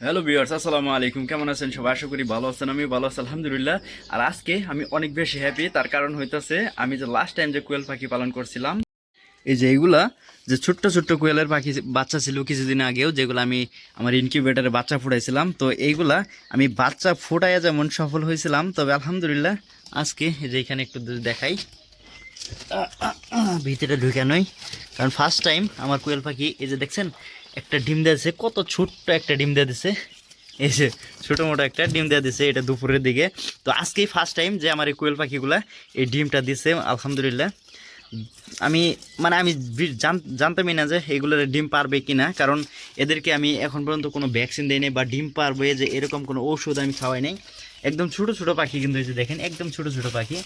Hello viewers আসসালামু আলাইকুম। কেমন আছেন সবাই? আশা করি ভালো আছেন আমি ভালো আছি, আলহামদুলিল্লাহ। আর আজকে আমি অনেক বেশি হ্যাপি তার কারণ হইতাছে আমি যে লাস্ট টাইম যে কোয়েল পাখি পালন করছিলাম, এই যে এইগুলা যে ছোট্ট ছোট্ট কোয়েলের পাখি বাচ্চা ছিল কিছুদিন আগেও, যেগুলো আমি আমার ইনকিউবেটারে বাচ্চা ফুটাইছিলাম। তো এইগুলা আমি বাচ্চা ফুটাইয়া যেমন সফল হয়েছিলাম তবে আলহামদুলিল্লাহ আজকে যে এখানে একটু দেখাই। ভিতরে ঢুকে নই কারণ ফার্স্ট টাইম আমার কোয়েল পাখি, এই যে দেখছেন, একটা ডিম দিয়েছে কত ছোট্ট একটা ডিম দেওয়া দিছে। এই যে ছোটো মোটো একটা ডিম দেওয়া দিছে এটা দুপুরের দিকে। তো আজকেই ফার্স্ট টাইম যে আমার এই কোয়েল পাখিগুলা এই ডিমটা দিছে, আলহামদুলিল্লাহ। আমি মানে আমি জানতামই না যে এগুলোর ডিম পারবে কি না কারণ এদেরকে আমি এখন পর্যন্ত কোনো ভ্যাকসিন দিইনি বা ডিম পারবে যে এরকম কোনো ঔষধ আমি খাওয়াই নাই। একদম ছোট ছোট পাখি কিন্তু এই যে দেখেন, একদম ছোট ছোট পাখি।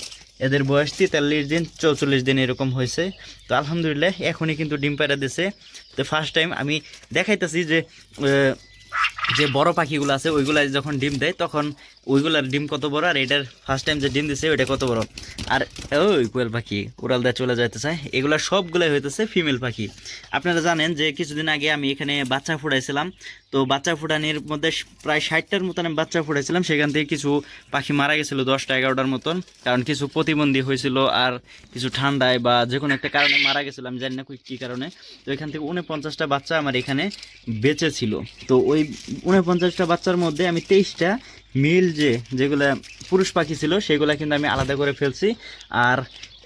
এদের বয়স তেতাল্লিশ দিন, চৌচল্লিশ দিন এরকম হয়েছে। তো আলহামদুলিল্লাহ, এখনই কিন্তু ডিম পাড়া দিছে। তো ফার্স্ট টাইম আমি দেখাইতেছি যে যে বড় পাখিগুলো আছে ওইগুলা যখন ডিম দেয়, তখন ওইগুলার ডিম কত বড়? আর এটার ফার্স্ট টাইম যে ডিম দিছে, ওইটা কত বড়? আর ওই কোয়েল পাখি, উড়াল দিয়ে চলে যাইতে চায় এগুলা সবগুলাই হইতেছে ফিমেল পাখি। আপনারা জানেন যে কিছুদিন আগে আমি এখানে বাচ্চা ফুটাইছিলাম। তো বাচ্চা ফুটানির মধ্যে প্রায় ষাটটার মতন আমি বাচ্চা ফুটাইছিলাম। সেখান থেকে কিছু পাখি মারা গেছিল দশটা, এগারোটার মতন। কারণ কিছু প্রতিবন্ধী হয়েছিল আর কিছু ঠান্ডায় বা যে কোনো একটা কারণে মারা গেছিল, আমি জানি না কী কারণে। তো এখান থেকে উনপঞ্চাশটা বাচ্চা আমার এখানে বেঁচে ছিল তো ওই উনপঞ্চাশটা বাচ্চার মধ্যে আমি তেইশটা মিল যে, যেগুলা পুরুষ পাখি ছিল, সেগুলা কিন্তু আমি আলাদা করে ফেলছি। আর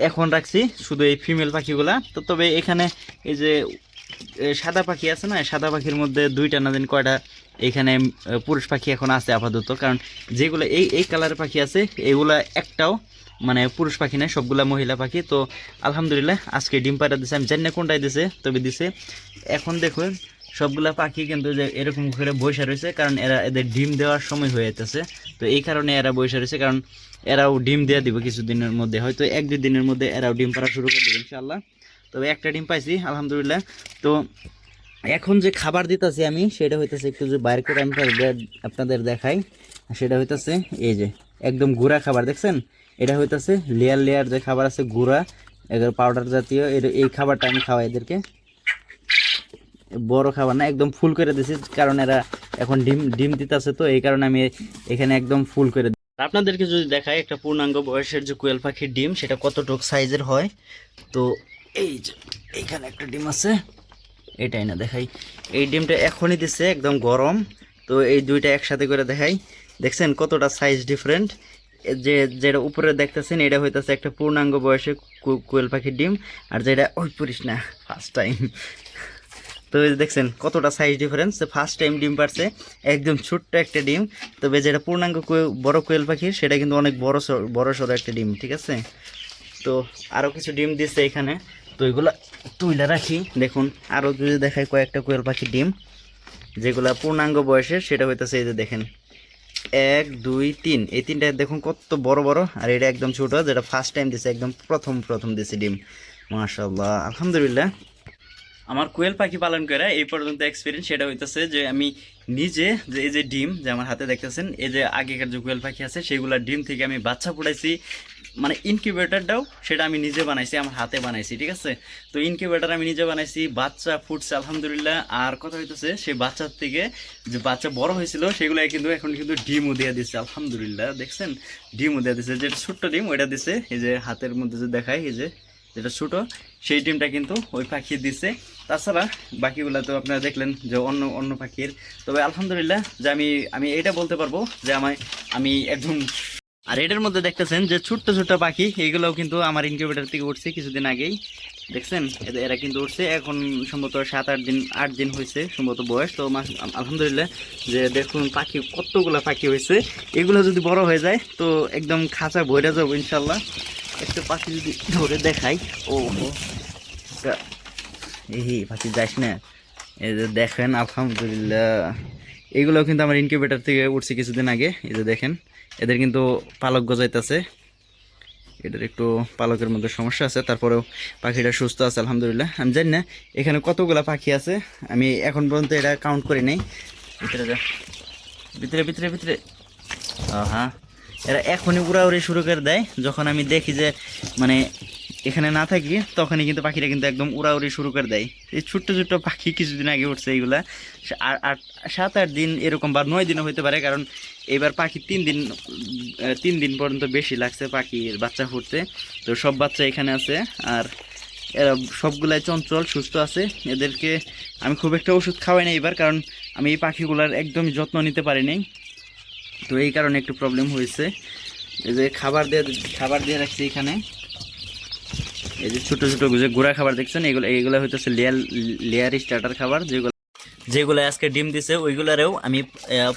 এখন রাখছি শুধু এই ফিমেল পাখিগুলা। তো তবে এখানে এই যে সাদা পাখি আছে না সাদা পাখির মধ্যে দুইটা না দিন কয়টা এখানে পুরুষ পাখি এখন আছে আপাতত। কারণ যেগুলো এই এই কালারের পাখি আছে, এগুলা একটাও মানে পুরুষ পাখি নয় সবগুলা মহিলা পাখি। তো আলহামদুলিল্লাহ, আজকে ডিম পাড়া দিছে, আমি জানি না কোনটাই দিছে, তবে দিছে। এখন দেখুন সবগুলা পাখি কিন্তু যে এরকম করে বসে রয়েছে, কারণ এরা এদের ডিম দেওয়ার সময় হয়ে যেতেছে তো এই কারণে এরা বসে রয়েছে, কারণ এরাও ডিম দেওয়া দিব কিছুদিনের মধ্যে। হয়তো এক দুই দিনের মধ্যে এরাও ডিম পাড়া শুরু করে দেবে ইনশাল্লাহ তবে একটা ডিম পাইছি, আলহামদুলিল্লাহ। তো এখন যে খাবার দিতেছি আমি, সেটা হইতেছে একটু যে বাইর করে আমি আপনাদের- দেখাই। সেটা হইতেছে এই যে, একদম গুঁড়া খাবার, দেখছেন? এটা হইতেছে লেয়ার লেয়ার যে খাবার আছে, গুঁড়া এগুলো পাউডার জাতীয় এই খাবারটা আমি খাওয়াই এদেরকে। বড় খাবার না, একদম ফুল করে দিছি, কারণ এরা এখন ডিম ডিম দিতেছে তো, এই কারণে আমি এখানে একদম ফুল করে আপনাদেরকে যদি দেখাই একটা পূর্ণাঙ্গ বয়সের যে কোয়েল পাখির ডিম, সেটা কতটুক সাইজের হয়? তো এই যে এইখানে একটা ডিম আছে এটাই না দেখাই। এই ডিমটা এখনই দিচ্ছে একদম গরম। তো এই দুইটা একসাথে করে দেখাই। দেখছেন কতটা সাইজ ডিফারেন্ট? যে, যেটা উপরে দেখতেছেন, এটা হইতেছে একটা পূর্ণাঙ্গ বয়সে কোয়েল পাখির ডিম, আর যেটা ওই পড়িস না ফার্স্ট টাইম তো এই যে দেখছেন কতটা সাইজ ডিফারেন্স ফার্স্ট টাইম ডিম পারছে, একদম ছোট্ট একটা ডিম। তবে যেটা পূর্ণাঙ্গ বড় কোয়েল পাখির সেটা কিন্তু অনেক বড় বড় সড়ো একটা ডিম, ঠিক আছে? তো আরও কিছু ডিম দিচ্ছে এখানে। তো এগুলো তুইলে রাখি। দেখুন আরও যদি দেখায় কয়েকটা কোয়েল পাখির ডিম, যেগুলা পূর্ণাঙ্গ বয়সের, সেটা হইতেছে এই যে দেখেন। এক, দুই, তিন। এই তিনটা দেখুন কত বড় বড়, আর এটা একদম ছোট, যেটা ফার্স্ট টাইম দিছে, একদম প্রথম প্রথম দিছে ডিম। মাশাল্লাহ আলহামদুলিল্লাহ। আমার কোয়েল পাখি পালন করে এই পর্যন্ত এক্সপিরিয়েন্স সেটা হইতেছে যে আমি নিজে যে এই যে ডিম যে আমার হাতে দেখতেছেন, এই যে আগেকার যে কোয়েল পাখি আছে সেগুলোর ডিম থেকে আমি বাচ্চা ফুটাইছি মানে ইনকিউবেটারটাও সেটা আমি নিজে বানাইছি, আমার হাতে বানাইছি, ঠিক আছে? তো ইনকিউবেটার আমি নিজে বানাইছি, বাচ্চা ফুটছে, আলহামদুলিল্লাহ। আর কথা হইতেছে, সেই বাচ্চার থেকে যে বাচ্চা বড় হয়েছিল সেগুলো কিন্তু এখন কিন্তু ডিমও দিয়ে দিচ্ছে আলহামদুলিল্লাহ। দেখছেন? ডিমও দিয়ে দিচ্ছে যেটা ছোট্ট ডিম, ওইটা দিছে, এই যে হাতের মধ্যে যে দেখায়, এই যে যেটা ছোটো, সেই ডিমটা কিন্তু ওই পাখি দিছে। তাছাড়া বাকিগুলো তো আপনারা দেখলেন যে অন্য অন্য পাখির। তবে আলহামদুলিল্লাহ যে আমি আমি এটা বলতে পারব যে আমায়, আমি একদম আর এটার মধ্যে দেখতেছেন যে ছোট্ট ছোট্ট পাখি এইগুলোও কিন্তু আমার ইনকিউবেটার থেকে উঠছে কিছুদিন আগেই। দেখছেন? এরা কিন্তু উঠছে। এখন সম্ভবত সাত, আট দিন আট দিন হয়েছে সম্ভবত বয়স। তো আলহামদুলিল্লাহ যে দেখুন পাখি কতগুলো পাখি হয়েছে। এগুলো যদি বড় হয়ে যায়, তো একদম খাঁচা ভরে যাব ইনশাল্লাহ। একটা পাখি যদি ধরে দেখাই। ও এই পাখি যাস না। এই যে দেখেন, আলহামদুলিল্লাহ। এগুলো কিন্তু আমার ইনকিউবেটার থেকে উঠছে কিছুদিন আগে, এই যে দেখেন। এদের কিন্তু পালক গজাইতেছে। এটার একটু পালকের মধ্যে সমস্যা আছে, তারপরেও পাখিটা সুস্থ আছে, আলহামদুলিল্লাহ। আমি জানি না, এখানে কতগুলা পাখি আছে? আমি এখন পর্যন্ত এটা কাউন্ট করি নাই। ভিতরে যা। ভিতরে ভিতরে ভিতরে। হ্যাঁ এরা এখনই উড়াউড়ি শুরু করে দেয়, যখন আমি দেখি যে মানে এখানে না থাকি, তখনই কিন্তু পাখিরা কিন্তু একদম উড়াউড়ি শুরু করে দেয়। এই ছোট্ট ছোট্ট পাখি কিছুদিন আগে উঠছে এইগুলা। আর আট সাত আট দিন এরকম বা নয় দিনও হতে পারে, কারণ এবার পাখি তিন দিন তিন দিন পর্যন্ত বেশি লাগছে পাখির বাচ্চা ফুটতে। তো সব বাচ্চা এখানে আছে, আর এরা সবগুলাই চঞ্চল, সুস্থ আছে। এদেরকে আমি খুব একটা ওষুধ খাওয়াই না এবার, কারণ আমি এই পাখিগুলার একদমই যত্ন নিতে পারিনি তো এই কারণে একটু প্রবলেম হয়েছে। এই যে খাবার দিয়ে খাবার দিয়ে রাখছি এখানে। এই যে ছোট ছোট যে গুঁড়া খাবার দেখছেন, এগুলো এইগুলো হইতেছে লেয়ার লেয়ার স্টার্টার খাবার, যেগুলো যেগুলো আজকে ডিম দিছে, ওইগুলারেও আমি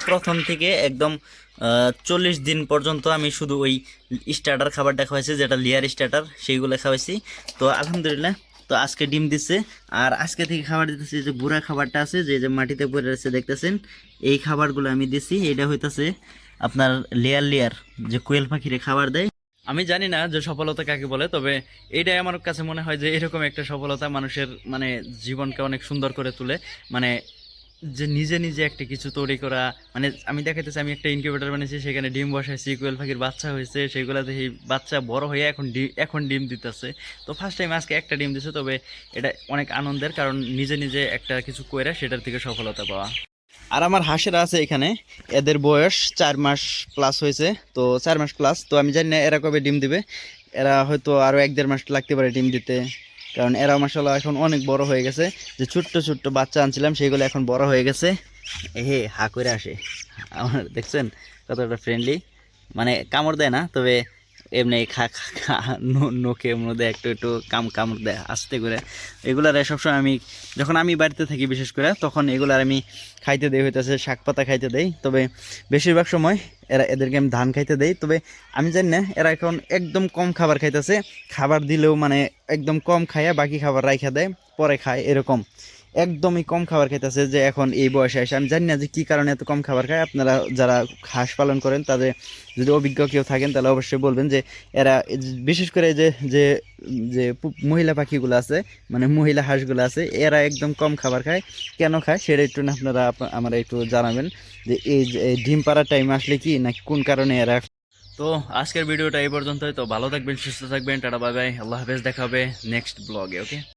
প্রথম থেকে একদম চল্লিশ দিন পর্যন্ত আমি শুধু ওই স্টার্টার খাবারটা খাওয়াইছি, যেটা লেয়ার স্টার্টার, সেইগুলো খাওয়াইছি। তো আলহামদুলিল্লাহ, তো আজকে ডিম দিচ্ছে আর আজকে থেকে খাবার দিতেছি যে গুঁড়া খাবারটা আছে, যে যে মাটিতে পড়ে রয়েছে দেখতেছেন, এই খাবারগুলো আমি দিছি। এটা হইতাছে আপনার লেয়ার লেয়ার, যে কোয়েল পাখিরে খাবার দেয়। আমি জানি না যে সফলতা কাকে বলে, তবে এটাই আমার কাছে মনে হয় যে এরকম একটা সফলতা মানুষের মানে জীবনকে অনেক সুন্দর করে তুলে। মানে যে নিজে নিজে একটা কিছু তৈরি করা মানে আমি দেখাইতেছি, আমি একটা ইনকিউবেটর বানিয়েছি, সেখানে ডিম বসাইছি কোয়েল পাখির বাচ্চা হয়েছে সেগুলোতে এই বাচ্চা বড় হয়ে এখন ডিম এখন ডিম দিতেছে। তো ফার্স্ট টাইম আজকে একটা ডিম দিছে, তবে এটা অনেক আনন্দের, কারণ নিজে নিজে একটা কিছু কইরা সেটার থেকে সফলতা পাওয়া। আর আমার হাঁসেরা আছে এখানে। এদের বয়স চার মাস প্লাস হয়েছে। তো চার মাস প্লাস তো আমি জানি না এরা কবে ডিম দিবে। এরা হয়তো আরও এক দেড় মাস লাগতে পারে ডিম দিতে। কারণ এরা মাসাল্লাহ এখন অনেক বড় হয়ে গেছে। যে ছোট্ট ছোট্ট বাচ্চা আনছিলাম সেগুলো এখন বড় হয়ে গেছে। এ হে, হা করে আসে। আমার দেখছেন, কতটা ফ্রেন্ডলি মানে কামড় দেয় না, তবে এমনি খা নোকে মধ্যে একটু একটু কাম কামড় দেয়, আস্তে করে। এগুলার সবসময় আমি, যখন আমি বাড়িতে থাকি বিশেষ করে, তখন এগুলার আমি খাইতে দেই, হইতেছে শাক পাতা খাইতে দেই। তবে বেশিরভাগ সময় এরা, এদেরকে আমি ধান খাইতে দেই। তবে আমি জানি না, এরা এখন একদম কম খাবার খাইতেছে। খাবার দিলেও মানে একদম কম খাইয়া বাকি খাবার রাইখা দেয়, পরে খায়, এরকম। একদমই কম খাবার খাইতেছে যে এখন এই বয়সে এসে। আমি জানি না যে কী কারণে এত কম খাবার খায়। আপনারা যারা হাঁস পালন করেন, তাদের যদি অভিজ্ঞ কেউ থাকেন, তাহলে অবশ্যই বলবেন যে এরা বিশেষ করে যে যে যে মহিলা পাখিগুলো আছে মানে মহিলা হাঁসগুলো আছে, এরা একদম কম খাবার খায়। কেন খায়? সেটা একটু না, আপনারা, আপ- আমরা একটু জানাবেন যে এই ডিম পাড়ার টাইম আসলে কি, না কোন কারণে এরা তো আজকের ভিডিওটা এই পর্যন্তই। তো ভালো থাকবেন, সুস্থ থাকবেন, টাটা, বাই বাই। আল্লাহ হাফেজ, দেখা হবে নেক্সট ব্লগে, ওকে?